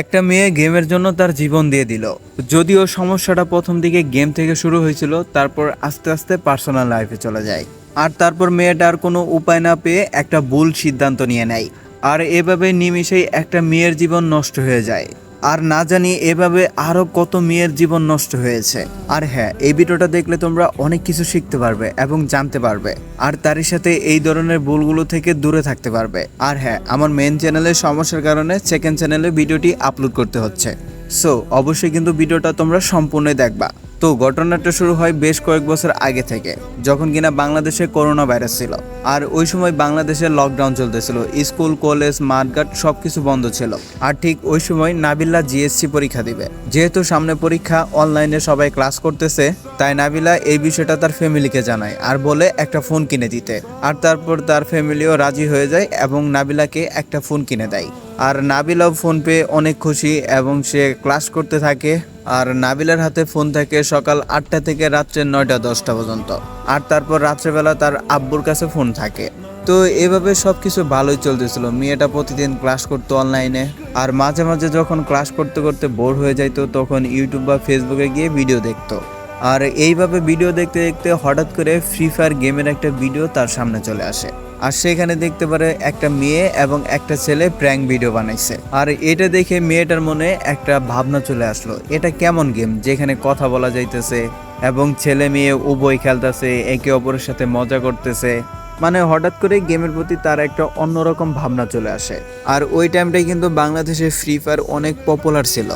একটা মেয়ে গেমের জন্য তার জীবন দিয়ে দিল। যদিও সমস্যাটা প্রথম দিকে গেম থেকে শুরু হয়েছিল, তারপর আস্তে আস্তে পার্সোনাল লাইফে চলে যায়। আর তারপর মেয়েটার কোনো উপায় না পেয়ে একটা ভুল সিদ্ধান্ত নিয়ে নেয়। আর এভাবে নিমিশেই একটা মেয়ের জীবন নষ্ট হয়ে যায়। আর না জানি এভাবে আরও কত মেয়ের জীবন নষ্ট হয়েছে। আর হ্যাঁ এই ভিডিওটা দেখলে তোমরা অনেক কিছু শিখতে পারবে এবং জানতে পারবে। আর তারই সাথে এই ধরনের ভুলগুলো থেকে দূরে থাকতে পারবে। আর হ্যাঁ আমার মেন চ্যানেলের সমস্যার কারণে সেকেন্ড চ্যানেলে ভিডিওটি আপলোড করতে হচ্ছে। সো অবশ্যই কিন্তু ভিডিওটা তোমরা সম্পূর্ণ দেখবা। তো ঘটনাটা শুরু হয় বেশ কয়েক বছর আগে থেকে, যখন কিনা বাংলাদেশে করোনা ভাইরাস ছিল। আর ওই সময় বাংলাদেশে লকডাউন চলতেছিল, স্কুল, কলেজ, মাঠঘাট সবকিছু বন্ধ ছিল। আর ঠিক ওই সময় নাবিল্লা জিএসসি পরীক্ষা দিবে। যেহেতু সামনে পরীক্ষা অনলাইনে সবাই ক্লাস করতেছে, তাই নাবিলা এই বিষয়টা তার ফ্যামিলিকে জানায় আর বলে একটা ফোন কিনে দিতে। আর তারপর তার ফ্যামিলিও রাজি হয়ে যায় এবং নাবিলাকে একটা ফোন কিনে দেয়। আর নাবিলাও ফোন পেয়ে অনেক খুশি এবং সে ক্লাস করতে থাকে। আর নাবিলার হাতে ফোন থাকে সকাল আটটা থেকে রাত্রে নয়টা দশটা পর্যন্ত। আর তারপর রাত্রেবেলা তার আব্বুর কাছে ফোন থাকে। তো এভাবে সব কিছু ভালোই চলতেছিল। মেয়েটা প্রতিদিন ক্লাস করতো অনলাইনে আর মাঝে মাঝে যখন ক্লাস করতে করতে বোর হয়ে যাইতো, তখন ইউটিউব বা ফেসবুকে গিয়ে ভিডিও দেখতো। আর এইভাবে ভিডিও দেখতে দেখতে হঠাৎ করে ফ্রি ফায়ার গেমের একটা ভিডিও তার সামনে চলে আসে। আর সেখানে দেখতে পারে একটা মেয়ে এবং একটা ছেলে প্র্যাঙ্ক ভিডিও বানাইছে। আর এটা দেখে মেয়েটার মনে একটা ভাবনা চলে আসলো, এটা কেমন গেম যেখানে কথা বলা যাইতেছে এবং ছেলে মেয়ে উভয় খেলতেছে, একে অপরের সাথে মজা করতেছে। মানে হঠাৎ করে গেমের প্রতি তার একটা অন্যরকম ভাবনা চলে আসে। আর ওই টাইমটাই কিন্তু বাংলাদেশে ফ্রি ফায়ার অনেক পপুলার ছিল।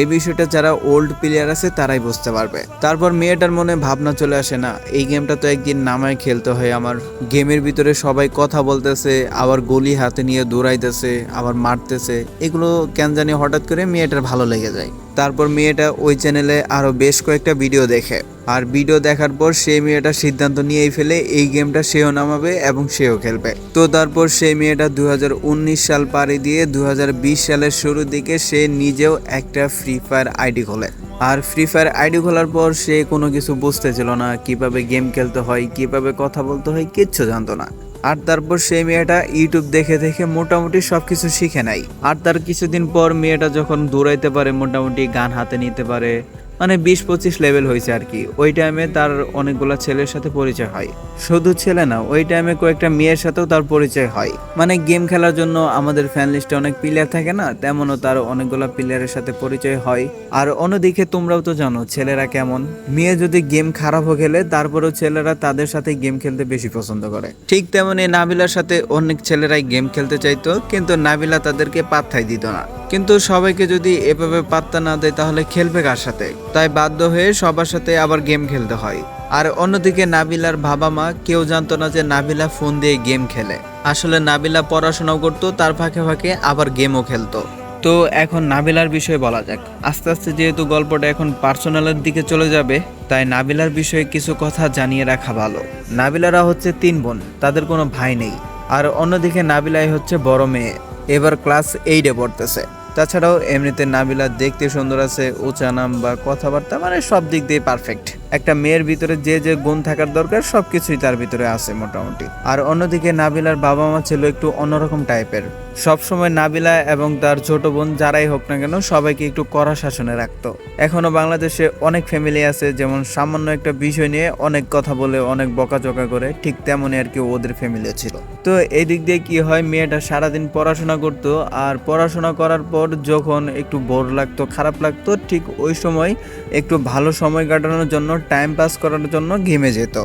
এই বিষয়টা যারা ওল্ড প্লেয়ার আছে, তারাই বুঝতে পারবে। তারপর মেয়েটার মনে ভাবনা চলে আসে না, এই গেমটা তো একদিন নামায় খেলতে হয়। আমার গেমের ভিতরে সবাই কথা বলতেছে, আবার গলি হাতে নিয়ে দৌড়াইতেছে, আবার মারতেছে। এগুলো কেন জানি হঠাৎ করে মেয়েটার ভালো লেগে যায়। তারপর মেয়েটা ওই চ্যানেলে আরও বেশ কয়েকটা ভিডিও দেখে। আর ভিডিও দেখার পর সেই মেয়েটা সিদ্ধান্ত নিয়েই ফেলে, এই গেমটা সেও নামাবে এবং সেও খেলবে। তো তারপর সেই মেয়েটা দু হাজার উনিশ সাল পাড়ি দিয়ে দু হাজার বিশ সালের শুরুর দিকে সে নিজেও একটা ফ্রি ফায়ার আইডি খোলে। আর ফ্রি ফায়ার আইডি খোলার পর সে কোনো কিছু বুঝতে ছিল না, কীভাবে গেম খেলতে হয়, কীভাবে কথা বলতে হয়, কিচ্ছু জানতো না। আর তারপর সেই মেয়েটা ইউটিউব দেখে দেখে মোটামুটি সবকিছু শিখে নেয়। আর তার কিছুদিন পর মেয়েটা যখন দৌড়াইতে পারে, মোটামুটি গান হাতে নিতে পারে মানে বিশ পঁচিশ লেভেল হয়েছে আর কি। ওই টাইমে তার অনেকগুলো ছেলের সাথে পরিচয় হয়। শুধু ছেলে না, ওই টাইমে কয়েকটা মেয়ের সাথেও তার পরিচয় হয়। মানে গেম খেলার জন্য আমাদের ফ্যান লিস্টে অনেক প্লেয়ার থাকে না, তেমনও তার অনেকগুলো প্লেয়ারের সাথে পরিচয় হয়। আর অন্যদিকে তোমরাও তো জানো ছেলেরা কেমন। মেয়ে যদি গেম খারাপও খেলে, তারপরেও ছেলেরা তাদের সাথে গেম খেলতে বেশি পছন্দ করে। ঠিক তেমনি নাবিলার সাথে অনেক ছেলেরাই গেম খেলতে চাইতো, কিন্তু নাবিলা তাদেরকে পাত্তাই দিত না। কিন্তু সবাইকে যদি এভাবে পাত্তা না দেয়, তাহলে খেলবে কার সাথে? তাই বাধ্য হয়ে সবার সাথে আবার গেম খেলতে হয়। আর অন্যদিকে নাবিলার বাবা মা কেউ জানতো না যে নাবিলা ফোন দিয়ে গেম খেলে। আসলে নাবিলা পড়াশোনাও করতো, তার ফাঁকে ফাঁকে আবার গেমও খেলতো। তো এখন নাবিলার বিষয়ে বলা যাক। আস্তে আস্তে যেহেতু গল্পটা এখন পার্সোনালের দিকে চলে যাবে, তাই নাবিলার বিষয়ে কিছু কথা জানিয়ে রাখা ভালো। নাবিলারা হচ্ছে তিন বোন, তাদের কোনো ভাই নেই। আর অন্যদিকে নাবিলাই হচ্ছে বড় মেয়ে। এবার ক্লাস এইটে পড়তেছে। তাছাড়াও এমনিতে নাবিলা দেখতে সুন্দর আছে, উঁচা নাম বা কথাবার্তা মানে সব দিক দিয়ে পারফেক্ট একটা মেয়ের ভিতরে যে যে গুণ থাকার দরকার, সবকিছুই তার ভিতরে আছে মোটামুটি। আর অন্যদিকে নাবিলার বাবা মা ছিল একটু অন্যরকম টাইপের। সবসময় নাবিলা এবং তার ছোট বোন যারাই হোক না কেন, সবাইকে একটু কড়া শাসনে রাখতো। এখনও বাংলাদেশে অনেক ফ্যামিলি আছে, যেমন সামান্য একটা বিষয় নিয়ে অনেক কথা বলে, অনেক বকাঝকা করে, ঠিক তেমনই আর কি ওদের ফ্যামিলি ছিল। তো এই দিক দিয়ে কি হয়, মেয়েটা সারাদিন পড়াশোনা করতো, আর পড়াশোনা করার পর যখন একটু বোর লাগতো, খারাপ লাগতো, ঠিক ওই সময় একটু ভালো সময় কাটানোর জন্য টাইম পাস করার জন্য ঘেমে যেত।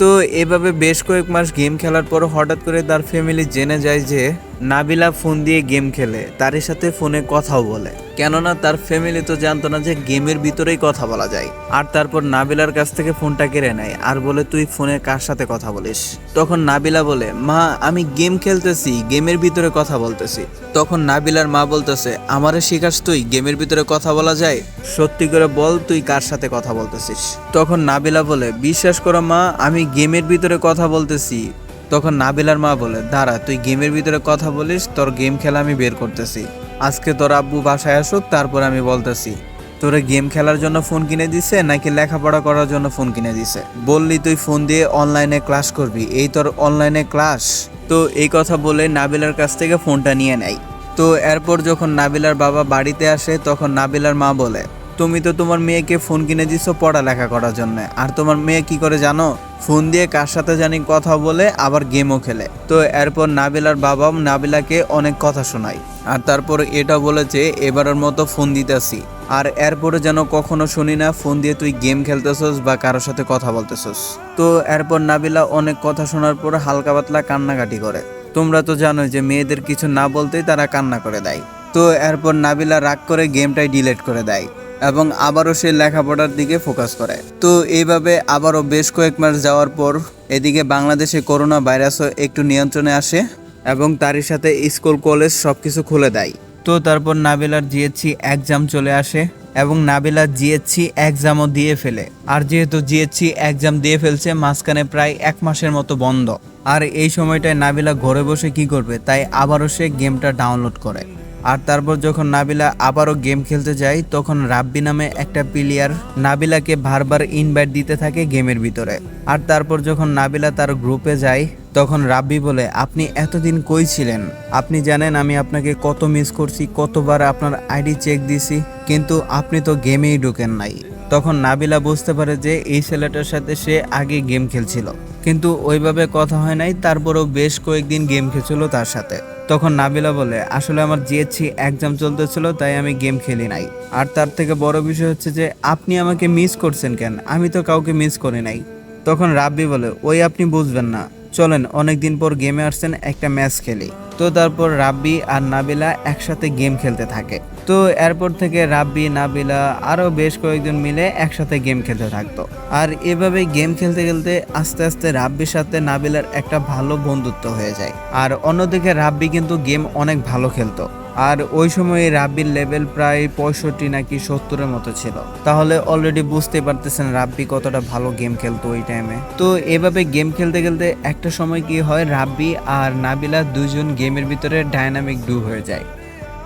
তো এভাবে বেশ কয়েক মাস গেম খেলার পর হঠাৎ করে তার ফ্যামিলি জেনে যায় যে নাবিলা ফোন দিয়ে গেম খেলে তার সাথে ফোনে কথাও বলে। কেননা তার ফ্যামিলি তো জানতো না যে গেমের ভিতরেই কথা বলা যায়। আর তারপর নাবিলার কাছ থেকে ফোনটা কেড়ে নেয় আর বলে, তুই ফোনে কার সাথে কথা বলিস? তখন নাবিলা বলে, মা, আমি গেম খেলতেছি, গেমের ভিতরে কথা বলতেছি। তখন নাবিলার মা বলতেছে, আমারে শিখাস তুই, গেমের ভিতরে কথা বলা যায়? সত্যি করে বল, তুই কার সাথে কথা বলতেছিস? তখন নাবিলা বলে, বিশ্বাস করো মা, আমি গেমের ভিতরে কথা বলতেছি। তখন নাবিলার মা বলে, দাঁড়া, তুই গেমের ভিতরে কথা বলিস, তোর গেম খেলা আমি বের করতেছি। আজকে তোর আব্বু বাসায় আসুক, তারপর আমি বলতেছি, তোরে গেম খেলার জন্য ফোন কিনে দিছে, নাকি লেখাপড়া করার জন্য ফোন কিনে দিছে? বললি তুই ফোন দিয়ে অনলাইনে ক্লাস করবি, এই তোর অনলাইনে ক্লাস। তো এই কথা বলে নাবিলার কাছ থেকে ফোনটা নিয়ে নেয়। তো এরপর যখন নাবিলার বাবা বাড়িতে আসে, তখন নাবিলার মা বলে তুমি তো তোমার মেয়েকে ফোন কিনে দিছো পড়ালেখা করার জন্য। আর তোমার মেয়ে কি করে জানো? ফোন দিয়ে কার সাথে জানি কথা বলে, আবার গেমও খেলে। তো এরপর নাবিলার বাবা নাবিলাকে অনেক কথা শোনায়। আর তারপর এটা বলেছে, এবারের মতো ফোন দিতেছি। আর এরপরে যেন কখনো শুনি না, ফোন দিয়ে তুই গেম খেলতেছস বা কারোর সাথে কথা বলতেছস। তো এরপর নাবিলা অনেক কথা শোনার পর হালকা পাতলা কান্নাকাটি করে। তোমরা তো জানোই যে মেয়েদের কিছু না বলতেই তারা কান্না করে দেয়। তো এরপর নাবিলা রাগ করে গেমটাই ডিলিট করে দেয় এবং আবারও সে লেখাপড়ার দিকে ফোকাস করে। তো এইভাবে আবারও বেশ কয়েক মাস যাওয়ার পর এদিকে বাংলাদেশে করোনা ভাইরাসও একটু নিয়ন্ত্রণে আসে এবং তারই সাথে স্কুল, কলেজ সব কিছু খুলে দেয়। তো তারপর নাবিলার জিএসসি এক্সাম চলে আসে এবং নাবিলা জিএসসি এক্সামও দিয়ে ফেলে। আর যেহেতু জিএসসি এক্সাম দিয়ে ফেলছে, মাঝখানে প্রায় এক মাসের মতো বন্ধ। আর এই সময়টায় নাবিলা ঘরে বসে কি করবে, তাই আবারও সে গেমটা ডাউনলোড করে। আর তারপর যখন নাবিলা আবারও গেম খেলতে যায়, তখন রাব্বি নামে একটা প্লেয়ার নাবিলাকে বারবার ইনভাইট দিতে থাকে গেমের ভিতরে। আর তারপর যখন নাবিলা তার গ্রুপে যায়, তখন রাব্বি বলে, আপনি এতদিন কই ছিলেন? আপনি জানেন আমি আপনাকে কত মিস করছি, কতবার আপনার আইডি চেক দিছি, কিন্তু আপনি তো গেমেই ঢুকেন নাই। তখন নাবিলা বুঝতে পারে যে এই ছেলেটার সাথে সে আগে গেম খেলছিল। কিন্তু ওইভাবে কথা হয় নাই, তারপরও বেশ কয়েকদিন গেম খেলছিল তার সাথে। তখন নাবিলা বলে, আসলে আমার জিএসসি এক্সাম চলতেছিল, তাই আমি গেম খেলি নাই। আর তার থেকে বড় বিষয় হচ্ছে যে, আপনি আমাকে মিস করছেন কেন? আমি তো কাউকে মিস করি নাই। তখন রাব্বি বলে, ওই আপনি বুঝবেন না। চলেন, অনেকদিন পর গেমে আসছেন, একটা ম্যাচ খেলি। তো তারপর রাব্বি আর নাবিলা একসাথে গেম খেলতে থাকে। তো এরপর থেকে রাব্বি, নাবিলা আরও বেশ কয়েকজন মিলে একসাথে গেম খেলতে থাকতো। আর এভাবে গেম খেলতে খেলতে আস্তে আস্তে রাব্বির সাথে নাবিলার একটা ভালো বন্ধুত্ব হয়ে যায়। আর অন্যদিকে রাব্বি কিন্তু গেম অনেক ভালো খেলতো। আর ওই সময় রাব্বির লেভেল প্রায় পঁয়ষট্টি নাকি সত্তরের মতো ছিল। তাহলে অলরেডি বুঝতে পারতেছেন রাব্বি কতটা ভালো গেম খেলতো ওই টাইমে তো এভাবে গেম খেলতে খেলতে একটা সময় কি হয়, রাব্বি আর নাবিলা দুজন গেমের ভিতরে ডায়নামিক ডু হয়ে যায়।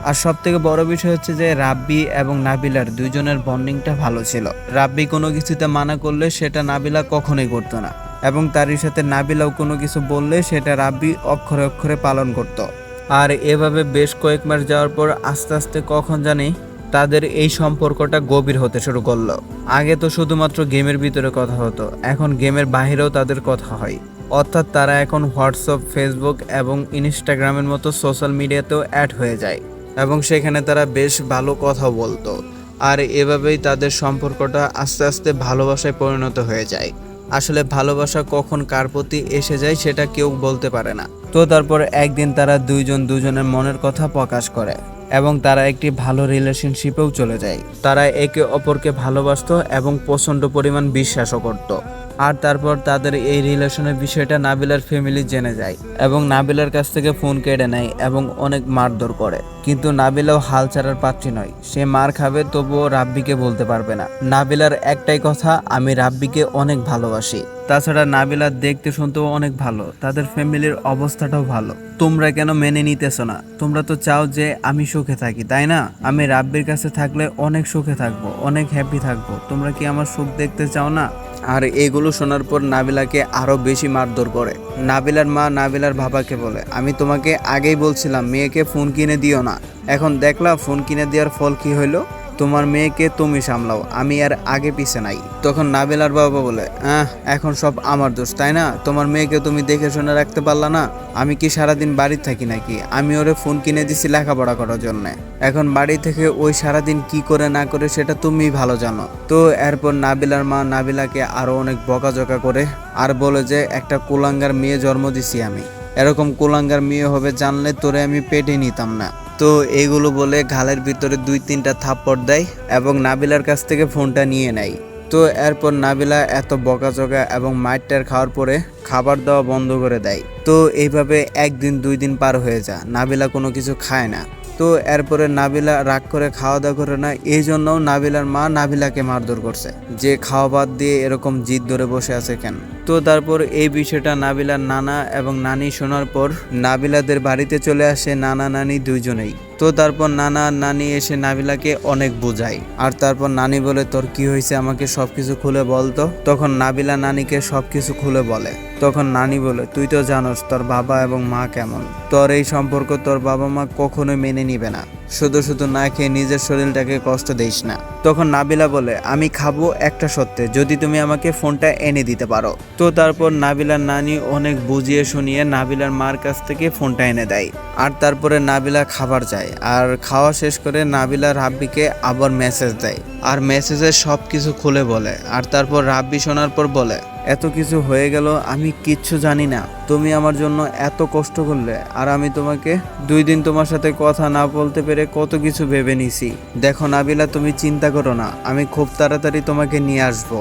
আর সব থেকে বড় বিষয় হচ্ছে যে রাব্বি এবং নাবিলার দুজনের বন্ডিংটা ভালো ছিল। রাব্বি কোনো কিছুতে মানা করলে সেটা নাবিলা কখনোই করতো না। এবং তারই সাথে নাবিলাও কোনো কিছু বললে সেটা রাব্বি অক্ষরে অক্ষরে পালন করত। আর এভাবে বেশ কয়েক মাস যাওয়ার পর আস্তে আস্তে কখন জানি তাদের এই সম্পর্কটা গভীর হতে শুরু করল। আগে তো শুধুমাত্র গেমের ভিতরে কথা হতো, এখন গেমের বাইরেও তাদের কথা হয়। অর্থাৎ তারা এখন হোয়াটসঅ্যাপ, ফেসবুক এবং ইনস্টাগ্রামের মতো সোশ্যাল মিডিয়াতেও অ্যাড হয়ে যায় এবং সেখানে তারা বেশ ভালো কথা বলতো। আর এভাবেই তাদের সম্পর্কটা আস্তে আস্তে ভালোবাসায় পরিণত হয়ে যায়। আসলে ভালোবাসা কখন কার প্রতি এসে যায় সেটা কেউ বলতে পারে না। তো তারপর একদিন তারা দুইজন দুজনের মনের কথা প্রকাশ করে এবং তারা একটি ভালো রিলেশনশিপেও চলে যায়। তারা একে অপরকে ভালোবাসত এবং প্রচণ্ড পরিমাণ বিশ্বাসও করত। আর তারপর তাদের এই রিলেশনের বিষয়টা নাবিলার ফ্যামিলি জেনে যায় এবং নাবিলার কাছ থেকে ফোন কেড়ে নেয় এবং অনেক মারধর করে। কিন্তু নাবিলাও হাল ছাড়ার পাত্রী নয়। সে মার খাবে তবুও রাব্বিকে বলতে পারবে না। নাবিলার একটাই কথা, আমি রাব্বিকে অনেক ভালোবাসি। তাছাড়া নাবিলা দেখতে শুনতেও অনেক ভালো। তাদের ফ্যামিলির অবস্থাটাও ভালো। তোমরা কেন মেনে নিতেছো না? তোমরা তো চাও যে আমি সুখে থাকি, তাই না? আমি রাব্বির কাছে থাকলে অনেক সুখে থাকব, অনেক হ্যাপি থাকব। তোমরা কি আমার সুখ দেখতে চাও না? আর এগুলো শোনার পর নাবিলাকে আরও বেশি মারধর করে। নাবিলার মা নাবিলার বাবাকে বলে, আমি তোমাকে আগেই বলছিলাম, মেয়েকে ফোন কিনে দিও না। এখন দেখলা ফোন কিনে দেওয়ার ফল কি হইল? তোমার মেয়েকে তুমি সামলাও, আমি আর আগে পিছে নাই। তখন নাবিলার বাবা বলে, আহ, এখন সব আমার দোষ, তাই না? তোমার মেয়েকে তুমি দেখে শুনে রাখতে পারলা না? আমি কি সারাদিন বাড়ি থাকি নাকি? আমি ওরে ফোন কিনে দিছি লেখাপড়া করার জন্য। এখন বাড়ি থেকে ওই সারাদিন কি করে না করে সেটা তুমি ভালো জানো। তো এরপর নাবিলার মা নাবিলাকে আরও অনেক বকাঝকা করে আর বলে যে, একটা কুলাঙ্গার মেয়ে জন্ম দিছি আমি। এরকম কুলাঙ্গার মেয়ে হবে জানলে তোরে আমি পেটে নিতাম না। তো এইগুলো বলে ঘালের ভিতরে দুই তিনটা থাপ্পড় দেয় এবং নাবিলার কাছ থেকে ফোনটা নিয়ে নেয়। তো এরপর নাবিলা এত বকাঝকা এবং মাইটটার খাওয়ার পরে খাবার দেওয়া বন্ধ করে দেয়। তো এইভাবে একদিন দুই দিন পার হয়ে যায়, নাবিলা কোনো কিছু খায় না। তো এরপরে নাবিলা রাগ করে খাওয়া দাওয়া করে না, এই জন্যও নাবিলার মা নাবিলাকে মারধর করছে। যে খাওয়া বাদ দিয়ে এরকম জিদ ধরে বসে আছে কেন? তো তারপর এই বিষয়টা নাবিলার নানা এবং নানি শোনার পর নাবিলাদের বাড়িতে চলে আসে নানা নানি দুইজনেই। তো তারপর নানা আর নানি এসে নাবিলাকে অনেক বোঝায়। আর তারপর নানি বলে, তোর কি হয়েছে? আমাকে সবকিছু খুলে বলতো তখন নাবিলা নানিকে সবকিছু খুলে বলে। তখন নানি বলে, তুই তো জানোস তোর বাবা এবং মা কেমন। তোর এই সম্পর্ক তোর বাবা মা কখনোই মেনে নিবে না। শুধু শুধু না খেয়ে নিজের শরীরটাকে কষ্ট দিস না। তখন নাবিলা বলে, আমি খাব একটা সত্যি, যদি তুমি আমাকে ফোনটা এনে দিতে পারো। তো তারপর নাবিলার নানি অনেক বুঝিয়ে শুনিয়ে নাবিলার মার কাছ থেকে ফোনটা এনে দেয়। আর তারপরে নাবিলা খাবার চায়। আর খাওয়া শেষ করে নাবিলা রাব্বিকে আবার মেসেজ দেয়। আর মেসেজে সব কিছু খুলে বলে। আর তারপর রাব্বি শোনার পর বলে এত কিছু হয়ে গেল, আমি কিচ্ছু জানি না। তুমি আমার জন্য এত কষ্ট করলে, আর আমি তোমাকে দুই দিন তোমার সাথে কথা না বলতে পেরে কত কিছু ভেবে নিছি। দেখো নাবিলা, তুমি চিন্তা করো না, আমি খুব তাড়াতাড়ি তোমাকে নিয়ে আসব।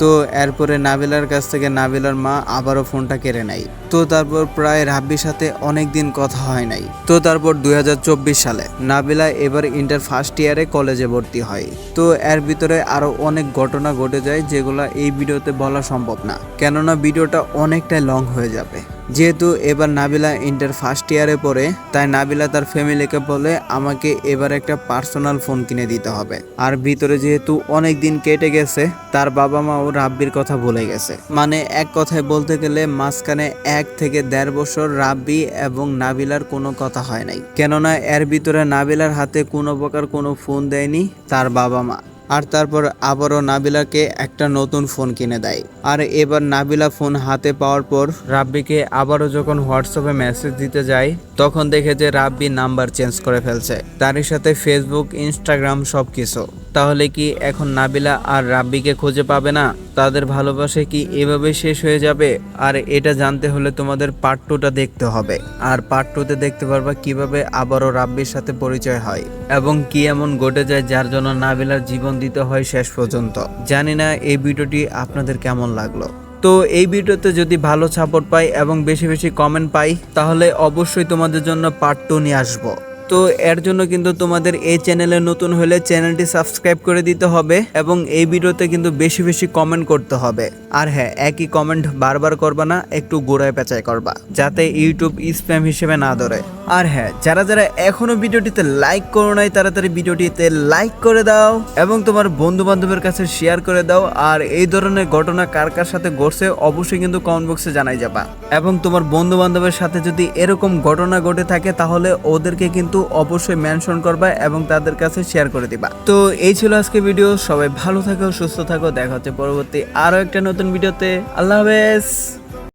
তো এরপরে নাবিলার কাছ থেকে নাবিলার মা আবারও ফোনটা কেড়ে নেয়। তো তারপর প্রায় রাব্বির সাথে অনেক দিন কথা হয় নাই। তো তারপর দুই হাজার চব্বিশ সালে নাবিলা এবার ইন্টার ফার্স্ট ইয়ারে কলেজে ভর্তি হয়। তো এর ভিতরে আরও অনেক ঘটনা ঘটে যায় যেগুলো এই ভিডিওতে বলা সম্ভব না। কেননা ভিডিওটা অনেকটাই লং হয়ে যাবে। যেহেতু এবার নাবিলা ইন্টার ফার্স্ট ইয়ারে পড়ে, তাই নাবিলা তার ফ্যামিলিকে বলে আমাকে এবার একটা পার্সোনাল ফোন কিনে দিতে হবে। আর ভিতরে যেহেতু অনেক দিন কেটে গেছে, তার বাবা মা ও রাব্বির কথা ভুলে গেছে। মানে এক কথায় বলতে গেলে মাঝখানে এক থেকে দেড় বছর রাব্বি এবং নাবিলার কোনো কথা হয় নাই। কেননা এর ভিতরে নাবিলার হাতে কোনো প্রকার কোনো ফোন দেয়নি তার বাবা মা আর তারপর আবারও নাবিলাকে একটা নতুন ফোন কিনে দেয়। আর এবার নাবিলা ফোন হাতে পাওয়ার পর রাব্বিকে আবারও যখন হোয়াটসঅ্যাপে মেসেজ দিতে যায় তখন দেখে যে রাব্বি নাম্বার চেঞ্জ করে ফেলছে। তারই সাথে ফেসবুক ইনস্টাগ্রাম সব কিছু তাহলে কি এখন নাবিলা আর রাব্বিকে খুঁজে পাবে না? তাদের ভালোবাসা কি এভাবে শেষ হয়ে যাবে? আর এটা জানতে হলে তোমাদের পার্ট টুটা দেখতে হবে। আর পার্ট টুতে দেখতে পারবা কীভাবে আবারও রাব্বির সাথে পরিচয় হয় এবং কি এমন ঘটে যায় যার জন্য নাবিলার জীবন দিতে হয় শেষ পর্যন্ত। জানি না এই ভিডিওটি আপনাদের কেমন লাগল। তো এই ভিডিওতে যদি ভালো সাপোর্ট পাই এবং বেশি বেশি কমেন্ট পাই, তাহলে অবশ্যই তোমাদের জন্য পার্ট টু নিয়ে আসব। তো এর জন্য কিন্তু তোমাদের এই চ্যানেলে নতুন হলে চ্যানেলটি সাবস্ক্রাইব করে দিতে হবে এবং এই ভিডিওতে কিন্তু বেশি বেশি কমেন্ট করতে হবে। আর হ্যাঁ একই কমেন্ট বারবার করবা না, একটু গোড়ায় পেঁচায় করবা, যাতে ইউটিউব স্প্যাম হিসেবে না ধরে। আর হ্যাঁ যারা যারা এখনও ভিডিওটিতে লাইক করো নাই, তাড়াতাড়ি ভিডিওটিতে লাইক করে দাও এবং তোমার বন্ধু বান্ধবের কাছে শেয়ার করে দাও। আর এই ধরনের ঘটনা কার কার সাথে ঘটছে, অবশ্যই কিন্তু কমেন্ট বক্সে জানাই যাবা। এবং তোমার বন্ধু বান্ধবের সাথে যদি এরকম ঘটনা ঘটে থাকে, তাহলে ওদেরকে কিন্তু অবশ্যই মেনশন করবা এবং তাদের কাছে শেয়ার করে দিবা। তো এই ছিল আজকে ভিডিও সবাই ভালো থাকো, সুস্থ থাকো, দেখা হচ্ছে পরবর্তী আরও একটা নতুন ভিডিওতে আল্লাহ হাফেজ!